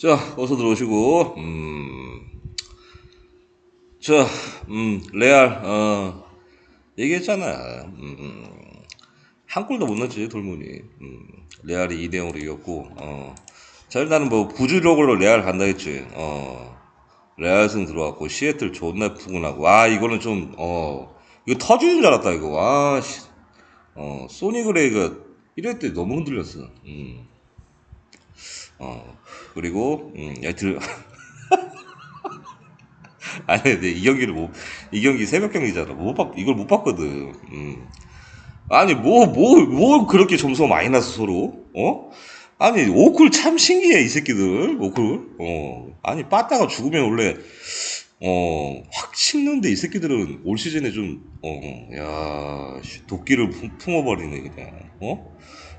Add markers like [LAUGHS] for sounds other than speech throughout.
자, 어서 들어오시고, 음, 자, 음, 레알, 어, 얘기했잖아. 음, 음, 한 골도 못 넣었지, 돌문이. 음, 레알이 2대0으로 이겼고, 어, 자, 일단은 뭐, 부주력으로 레알 간다 했지. 어, 레알 승 들어왔고, 시애틀 존나 푸근하고, 아, 이거는 좀, 어, 이거 터지는 줄 알았다, 이거. 와, 씨. 어, 소니 그레이가 1회 때 너무 흔들렸어. 음. 어, 그리고, 음, 야, 들, [LAUGHS] 아니, 근데 이 경기를 못, 이 경기 새벽 경기잖아. 못 봤, 이걸 못 봤거든. 음. 아니, 뭐, 뭐, 뭐 그렇게 점수가 많이 나서 서로? 어? 아니, 오쿨 참 신기해, 이 새끼들. 오쿨. 어. 아니, 빠따가 죽으면 원래, 어, 확 식는데 이 새끼들은 올 시즌에 좀, 어, 야, 씨, 도끼를 품- 품어버리네, 그냥. 어?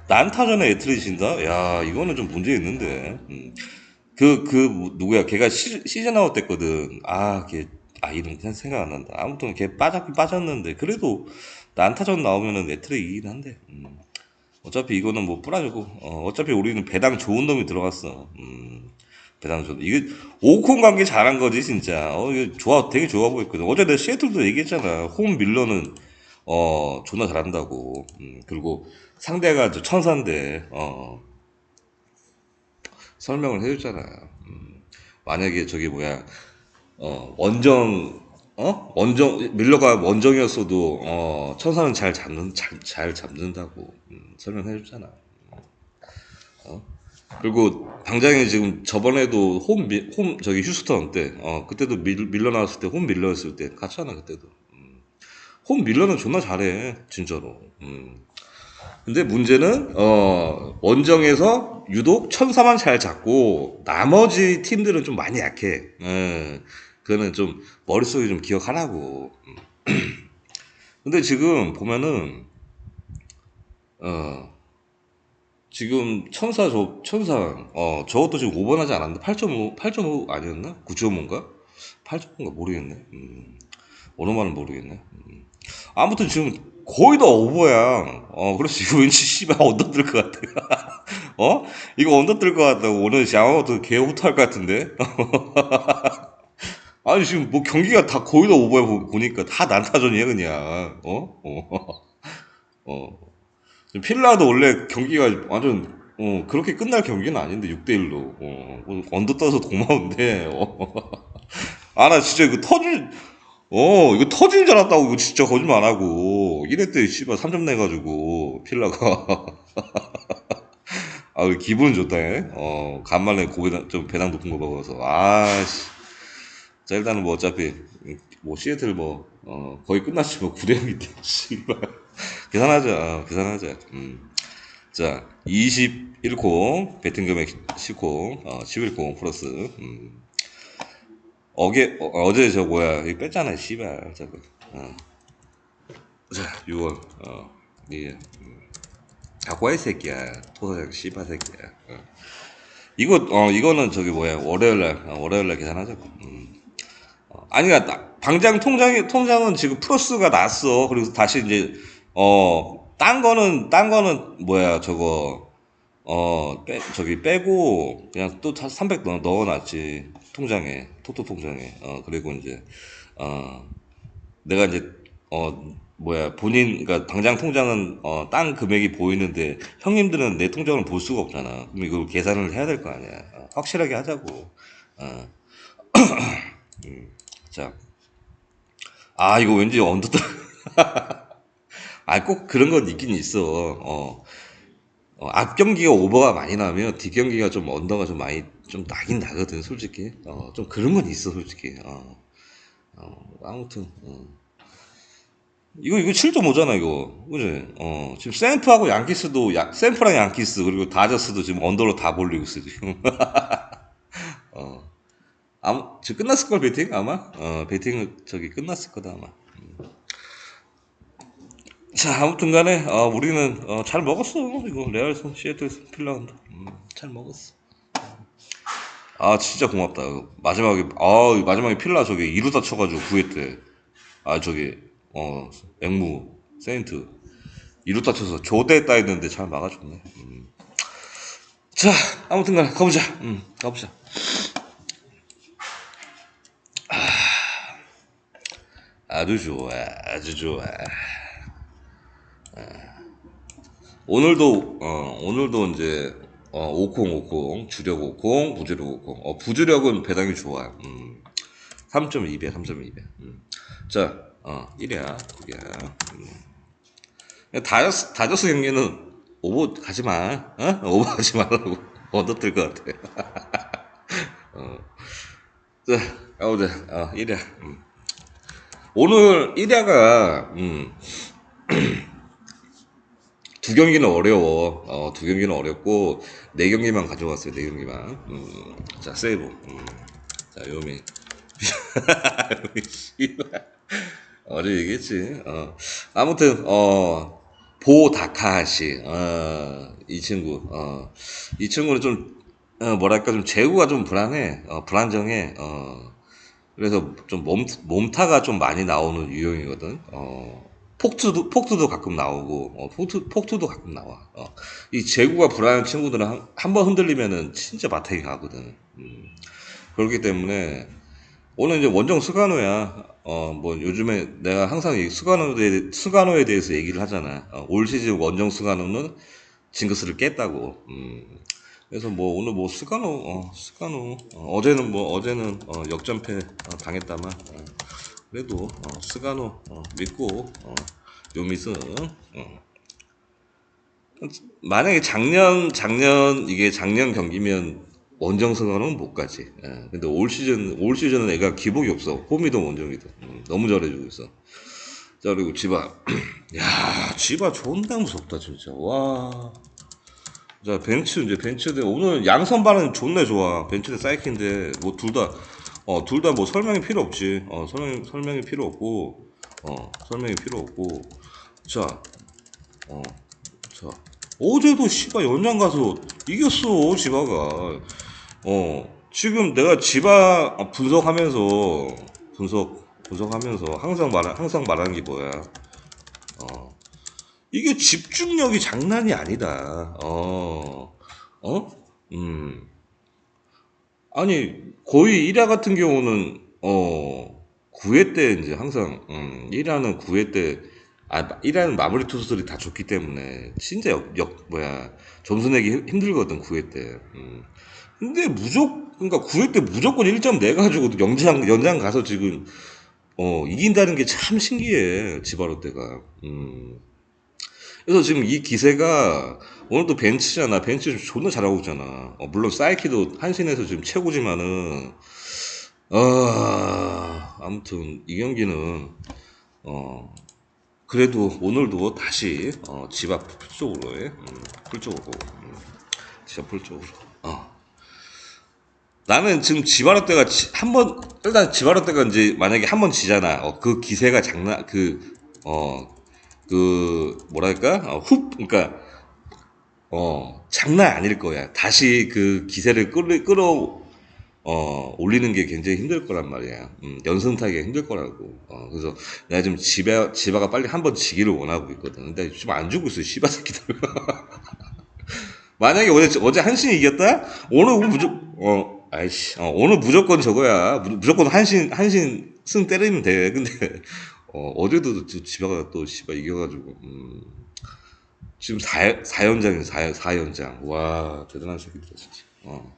난타전에 애트리 진다? 야, 이거는 좀 문제 있는데. 음. 그, 그, 뭐, 누구야. 걔가 시, 시즌 아웃 됐거든. 아, 걔, 아, 이름 생각 안 난다. 아무튼 걔 빠졌긴 빠졌는데. 그래도 난타전 나오면은 애트리 이긴 한데. 음. 어차피 이거는 뭐 뿌라지고, 어, 어차피 우리는 배당 좋은 놈이 들어갔어. 음. 좋은. 이게, 오콘 관계 잘한 거지, 진짜. 어, 이거 좋아, 되게 좋아 보였거든. 어제 내가 시애틀도 얘기했잖아. 홈 밀러는, 어, 존나 잘한다고. 음, 그리고 상대가 저 천사인데, 어, 설명을 해줬잖아. 음, 만약에 저기 뭐야, 어, 원정, 어? 원정, 밀러가 원정이었어도, 어, 천사는 잘 잡는, 잘, 잘 잡는다고, 음, 설명해줬잖아. 어? 그리고 당장에 지금 저번에도 홈, 미- 홈, 저기 휴스턴 때, 어, 그때도 밀, 밀러 나왔을 때, 홈 밀러였을 때, 같잖아, 그때도. 음. 홈 밀러는 존나 잘해, 진짜로. 음. 근데 문제는 어 원정에서 유독 천사만 잘 잡고 나머지 팀들은 좀 많이 약해. 예. 그거는 좀 머릿속에 좀 기억하라고. 음. [CLEARS THROAT] 근데 지금 보면은 어 지금 천사 저 천사 어 저것도 지금 5번 하지 않았나? 8.5 8.5 아니었나? 9.5인가? 8.5인가 모르겠네. 음. 어느 말은 모르겠네. 음. 아무튼 지금 거의 다 오버야. 어, 그래서 이거 왠지 씨발 언더 뜰 것 같아. [LAUGHS] 어? 이거 언더 뜰 것 같다고. 오늘 야마모토 개 호투할 것 같은데? [LAUGHS] 아니, 지금 뭐 경기가 다 거의 다 오버야, 보- 보니까. 다 난타전이야, 그냥. 어? 어. [LAUGHS] 어. 필라도 원래 경기가 완전, 어, 그렇게 끝날 경기는 아닌데, 6대 1로. 어, 뭐 언더 떠서 고마운데, 어. [LAUGHS] 아, 나 진짜 이거 터질, 어, 이거 터진 줄 알았다고, 이거 진짜 거짓말 안 하고. 이랬더니 씨발, 3점 내가지고, 필라가. [LAUGHS] 아, 기분은 좋다, 해. 어, 간만에 고배당, 좀 배당 높은 거 먹어서. 아, 씨. 자, 일단은 뭐 어차피, 음, 뭐, 시애틀 뭐, 어, 거의 끝났지, 뭐, 9대 0인데, [LAUGHS] 씨발. 계산하자, 어, 계산하자. 음. 자, 21콩, 배팅 금액 10콩, 어, 11콩 플러스, 음. 어게 어, 제저 뭐야 이거 뺐잖아 씨발 저거 어. 자 6월 어 예. 음. 갖고 와이 새끼야 토사장 씨발 새끼야 어. 이거 어 이거는 저기 뭐야 월요일날 어, 월요일날 계산하자고 음. 어, 아니야 나- 당장 통장이 통장은 지금 플러스가 났어 그리고 다시 이제 어 딴 거는 딴 거는 뭐야 저거. 어, 빼, 저기 빼고 그냥 또 300 넣어, 넣어놨지. 통장에 토토 통장에. 어 그리고 이제 어 내가 이제 어 뭐야 본인 그러니까 당장 통장은 어 딴 금액이 보이는데 형님들은 내 통장을 볼 수가 없잖아. 그럼 이걸 계산을 해야 될 거 아니야. 어, 확실하게 하자고. 어. [CLEARS THROAT] 음, 자, 아 이거 왠지 언더드 [LAUGHS] 아 꼭 그런 건 있긴 있어. 어. 어, 앞 경기가 오버가 많이 나면 뒷 경기가 좀 언더가 좀 많이 좀 나긴 나거든 솔직히. 어, 좀 그런 건 있어 솔직히. 어, 어, 아무튼 어. 이거 이거 7.5잖아 이거. 그지? 어 지금 샘프하고 양키스도 야, 샘프랑 양키스 그리고 다저스도 지금 언더로 다 몰리고 있어 지금. [LAUGHS] 어. 아무 지금 끝났을 걸 베팅? 아마? 어 베팅은 저기 끝났을 거다 아마 자, 아무튼 간에 어, 우리는 어, 잘 먹었어. 이거 레알선 시애틀 필라운드 음, 잘 먹었어. 아 진짜 고맙다. 마지막에 아 마지막에 필라 저기 이루다 쳐가지고 구했대. 아 저기 어 앵무 세인트 이루다 쳐서 조대 따 했는데 잘 막아줬네. 음. 자, 아무튼 간에 가보자. 음, 가보자. 아, 아주 좋아, 아주 좋아. 아. 오늘도, 어, 오늘도 이제, 어, 50, 50, 주력 50, 부주력 50. 어, 부주력은 배당이 좋아. 음, 3.2배, 3.2배. 음. 자, 어, 1이야, 2야. 음. 다저스, 다저스 경기는 오버 가지 마. 어? [LAUGHS] 오버 가지 말라고. [LAUGHS] 얻어 뜰 것 같아. [LAUGHS] 어. 자, 가보자. 어, 1야. 음. 오늘 1야가, 음, 두 경기는 어려워. 어, 두 경기는 어렵고, 네 경기만 가져왔어요. 네 경기만. 음, 자, 세이브. 음. 자, 요미. [LAUGHS] 어제 얘기했지. 어. 아무튼, 어, 보다카시. 어, 이 친구. 어, 이 친구는 좀, 어, 뭐랄까, 좀 재구가 좀 불안해. 어, 불안정해. 어, 그래서 좀 몸, 몸타가 좀 많이 나오는 유형이거든. 어, 폭투도, 폭투도 가끔 나오고, 어, 폭투, 폭투도 가끔 나와. 어, 이 재구가 불안한 친구들은 한, 한번 흔들리면은 진짜 마타기 가거든. 음, 그렇기 때문에, 오늘 이제 원정 스가노야. 어, 뭐, 요즘에 내가 항상 이 스가노에, 스가노에 대해서 얘기를 하잖아. 어, 올 시즌 원정 스가노는 징크스를 깼다고. 음, 그래서 뭐 오늘 뭐 스가노 어 스가노 어, 제는뭐 어제는 어, 역전패 어, 당했다만 어, 그래도 어, 스가노 어, 믿고 어, 요미스 어. 만약에 작년 작년 이게 작년 경기면 원정 스가노는 못 가지. 예. 근데 올 시즌 올 시즌은 애가 기복이 없어. 홈이든 원정이든 음, 너무 잘해주고 있어. 자 그리고 지바 [CLEARS THROAT] 야 지바 존나 무섭다 진짜 와. 자, 벤츠, 이제 벤츠 대, 오늘 양선반은 존나 좋아. 벤츠 대 사이키인데, 뭐, 둘 다, 어, 둘 다 뭐 설명이 필요 없지. 어, 설명, 설명이 필요 없고, 어, 설명이 필요 없고. 자, 어, 자. 어제도 씨가 연장 가서 이겼어, 지바가. 어, 지금 내가 지바 분석하면서, 분석, 분석하면서 항상 말, 항상 말하는 게 뭐야. 어, 이게 집중력이 장난이 아니다. 어, 어? 음. 아니, 거의 1화 같은 경우는, 어, 9회 때 이제 항상, 음, 1화는 9회 때, 아, 1화는 마무리 투수들이 다 좋기 때문에, 진짜 역, 역, 뭐야, 점수 내기 힘- 힘들거든, 9회 때. 음. 근데 무조건, 그러니까 9회 때 무조건 1점 내 가지고 연장, 연장 가서 지금, 어, 이긴다는 게 참 신기해, 지바로 때가. 음. 그래서 지금 이 기세가 오늘도 벤치잖아. 벤치 존나 잘하고 있잖아. 어, 물론 사이키도 한신에서 지금 최고지만은 아 아무튼 이 경기는 어 그래도 오늘도 다시 어, 집앞 풀쪽으로 해. 음, 풀쪽으로 음, 집앞 풀쪽으로 어. 나는 지금 지바로 때가 한 번 일단 지바로 때가 이제 만약에 한 번 지잖아. 어, 그 기세가 장난 그어 그 뭐랄까 어, 훅 그러니까 어 장난 아닐 거야. 다시 그 기세를 끌어 끌어 어 올리는 게 굉장히 힘들 거란 말이야. 음, 연승 타기가 힘들 거라고. 어 그래서 내가 지금 지바 지바가 빨리 한 번 지기를 원하고 있거든. 근데 지금 안 주고 있어 씨바 새끼들. [LAUGHS] 만약에 어제 어제 한신이 이겼다? 오늘 무조건 어 아이씨. 어, 오늘 무조건 저거야. 무- 무조건 한신 한신 승 때리면 돼. 근데 어, 어제도 저 지바가 또 씨발 이겨가지고 음, 지금 4, 4연장이에요. 4, 4연장. 와 대단한 새끼들 진짜. 어.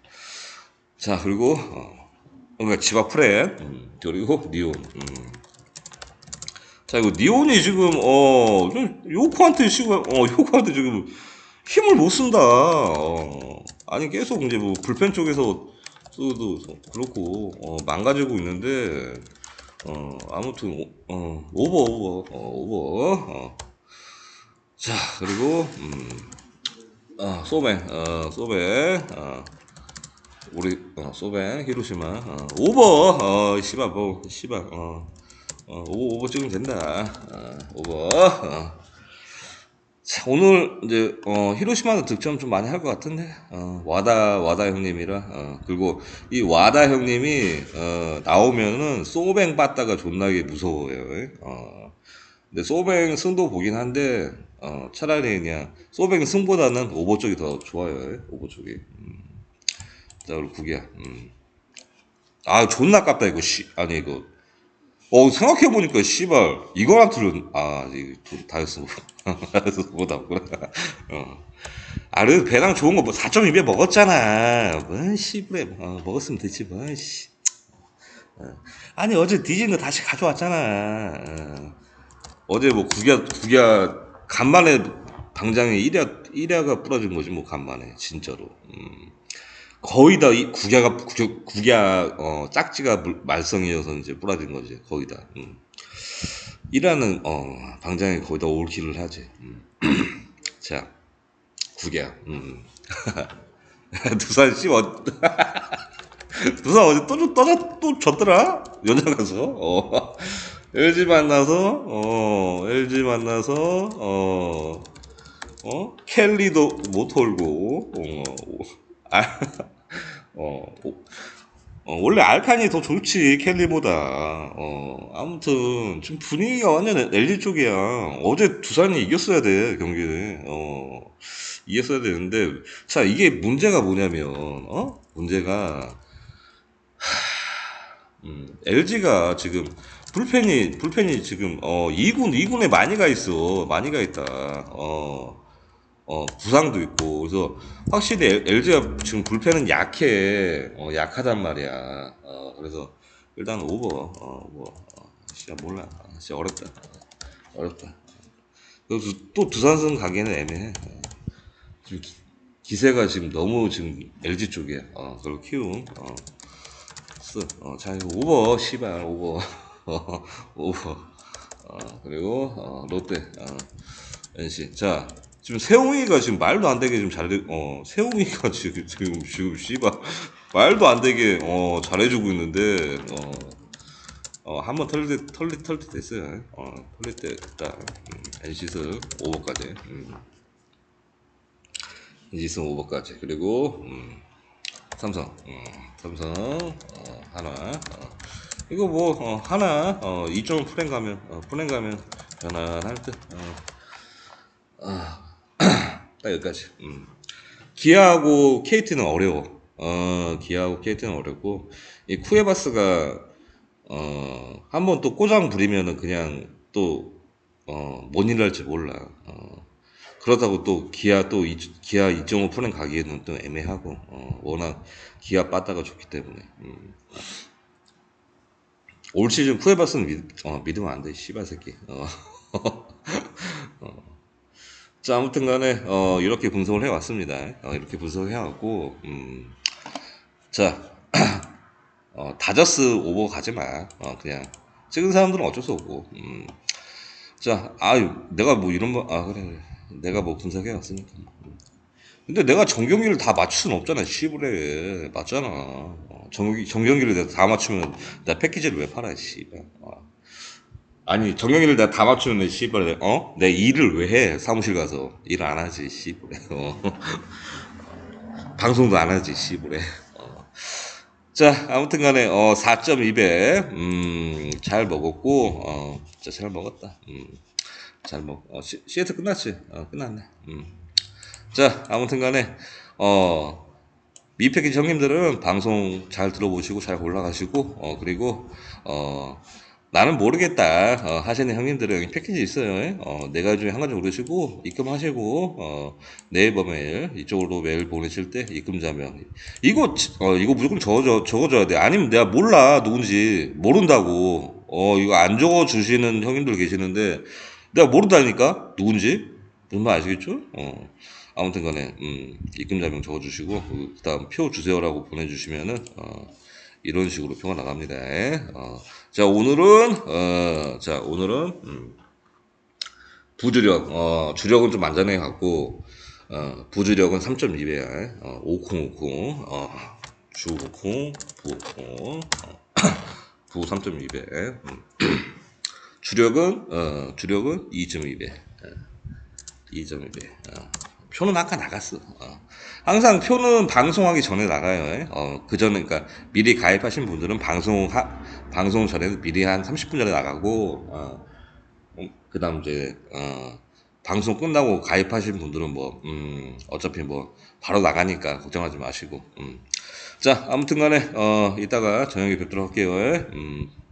자 그리고 어, 그러니까 지바 프레 음, 그리고 니온. 음. 자 이거 니온이 지금 어좀 요코한테 지금 어 요코한테 지금 힘을 못 쓴다. 어, 아니 계속 이제 뭐 불펜 쪽에서 도 그렇고 어, 망가지고 있는데 어, 아무튼, 오, 어, 오버, 오버, 어, 오버, 어. 자, 그리고, 음, 어, 소베, 어, 소베, 어, 우리, 어, 소베, 히로시마, 어, 오버, 어, 씨발, 뭐, 씨발, 어, 어, 오버, 오버 찍으면 된다, 어, 오버, 어. 자, 오늘 이제 어, 히로시마도 득점 좀 많이 할 것 같은데 어, 와다 와다 형님이라 어, 그리고 이 와다 형님이 어, 나오면은 소뱅 빠따가 존나게 무서워요. 어. 근데 소뱅 승도 보긴 한데 어, 차라리 그냥 소뱅 승보다는 오버 쪽이 더 좋아요. 예, 오버 쪽이. 음. 자, 그리고 국이야. 음. 아, 존나 깝다 이거 씨. 아니 이거. 어 생각해 보니까 씨발 이거랑 들은 아 이거 돈 다이어트 다이어트 뭐다 그래. 어. 아 그래도 배낭 좋은 거뭐 4.2배 먹었잖아. 뭔 씨부래 어, 먹었으면 되지 뭐 씨. 어. 아니 어제 거 다시 가져왔잖아. 어. 어제 뭐 국야 국야 간만에 당장에 1야 1야가 부러진 거지 뭐 간만에 진짜로. 음. 거의 다 이 국야가 국- 국야 어 짝지가 물- 말썽이어서 이제 부러진 거지 거의 다. 음. 1야는 어 당장에 거의 다 올킬을 하지. 음. [CLEARS THROAT] 자 국야. 음. [LAUGHS] 두산 씨 어, [LAUGHS] 두산 어제 또, 또, 또 졌더라? 연장 가서. 어. LG 만나서, 어, LG 만나서, 어, 어, 켈리도 못 털고, 어, 아, [LAUGHS] 어, 오- 어, 원래 알칸이 더 좋지, 켈리보다. 어, 아무튼, 지금 분위기가 완전 LG 쪽이야. 어제 두산이 이겼어야 돼, 경기를. 어, 이겼어야 되는데, 자, 이게 문제가 뭐냐면, 어? 문제가, 음, LG가 지금 불펜이 불펜이 지금 어 2군 2군에 많이 가 있어. 많이 가 있다. 어, 어 부상도 있고. 그래서 확실히 LG가 지금 불펜은 약해. 어 약하단 말이야. 어 그래서 일단 오버. 어뭐 어, 진짜 몰라. 아, 진짜 어렵다. 어렵다. 그래서 또 두산승 가기에는 애매해. 어, 지금 기- 기세가 지금 너무 지금 LG 쪽이야. 어 그걸 키움 어 쓰. 어, 자, 이거 오버, 씨발, 오버. 어, 오버. 어, 그리고, 어, 롯데, 어, NC. 자, 지금 세웅이가 지금 말도 안 되게 지금 잘, 어, 세웅이가 [LAUGHS] 지금, 지금, 지금, 씨발, 말도 안 되게, 어, 잘해주고 있는데, 어, 어, 한번 털릴 때, 털릴, 털릴 때 됐어요. 어, 털릴 때, 딱, 음, NC스 오버까지. 음. NC스 오버까지. 그리고, 음, 삼성, 어, 삼성, 어, 하나, 어. 이거 뭐 어, 하나, 어, 2점 프랭 가면, 어, 프랭 가면 편안할 듯. 어. 아, 딱 [CLEARS THROAT] 여기까지. 음. 기아하고 KT는 어려워. 어, 기아하고 KT는 어렵고 이 쿠에바스가 어, 한번 또 꼬장 부리면은 그냥 또 어, 뭔일 할지 몰라. 어. 그렇다고 또 기아 또 이, 기아 2.5 프랭 가기에는 또 애매하고 어, 워낙 기아 빠따가 좋기 때문에 음. 올 시즌 쿠에바스는 믿, 어, 믿으면 안 돼, 씨발 새끼. 어. [LAUGHS] 어. 자, 아무튼 간에, 어, 이렇게 분석을 해왔습니다. 어, 이렇게 분석해왔고, 음, 자, [CLEARS THROAT] 어, 다저스 오버 가지 마. 어, 그냥. 찍은 사람들은 어쩔 수 없고, 음. 자, 아유, 내가 뭐 이런 거, 아, 그래, 그래. 내가 뭐 분석해 왔으니까. 음. 근데 내가 정경기를 다 맞출 순 없잖아, 씨부래. 맞잖아. 어, 정, 정경기를 내가 다 맞추면, 나 패키지를 왜 팔아, 씨발. 어. 아니, 정경기를 내가 다 맞추면, 내 씨발, 내- 어? 내 일을 왜 해? 사무실 가서. 일 안 하지, 씨부래. 어. [LAUGHS] 방송도 안 하지, 씨부래. 어. 자, 아무튼 간에, 어, 4.2배, 음, 잘 먹었고, 어, 진짜 잘 먹었다. 음, 잘 먹, 어, 시, 시애틀 끝났지? 어, 끝났네. 음. 자, 아무튼 간에, 어, 미패키지 형님들은 방송 잘 들어보시고 잘 올라가시고, 어, 그리고, 어, 나는 모르겠다. 어, 하시는 형님들은 패키지 있어요. 어, 네 가지 중에 한 가지 고르시고, 입금하시고, 어, 네이버 메일, 이쪽으로 메일 보내실 때 입금 자명. 이거, 지- 어, 이거 무조건 적어줘, 적어줘야 돼. 아니면 내가 몰라, 누군지. 모른다고. 어, 이거 안 적어주시는 형님들 계시는데, 내가 모른다니까? 누군지? 무슨 말 아시겠죠? 어. 아무튼 간에, 음, 입금자명 적어주시고, 그 다음 표 주세요라고 보내주시면은, 어, 이런 식으로 표가 나갑니다. 어, 자, 오늘은, 어, 자, 오늘은, 음, 부주력, 어, 주력은 좀 안전해 갖고, 어, 부주력은 3.2배, 어, 5050, 어, 주 50, 부 50, 어, [CLEARS THROAT] 부 3.2배, 음. [CLEARS THROAT] 주력은, 어, 주력은 2.2배, 2.2배, 어. 표는 아까 나갔어. 어. 항상 표는 방송하기 전에 나가요. 어, 그 전에, 그러니까 미리 가입하신 분들은 방송, 하, 방송 전에 미리 한 30분 전에 나가고, 어, 그 다음 이제, 어, 방송 끝나고 가입하신 분들은 뭐, 음, 어차피 뭐, 바로 나가니까 걱정하지 마시고, 음. 자, 아무튼 간에, 어, 이따가 저녁에 뵙도록 할게요. 음.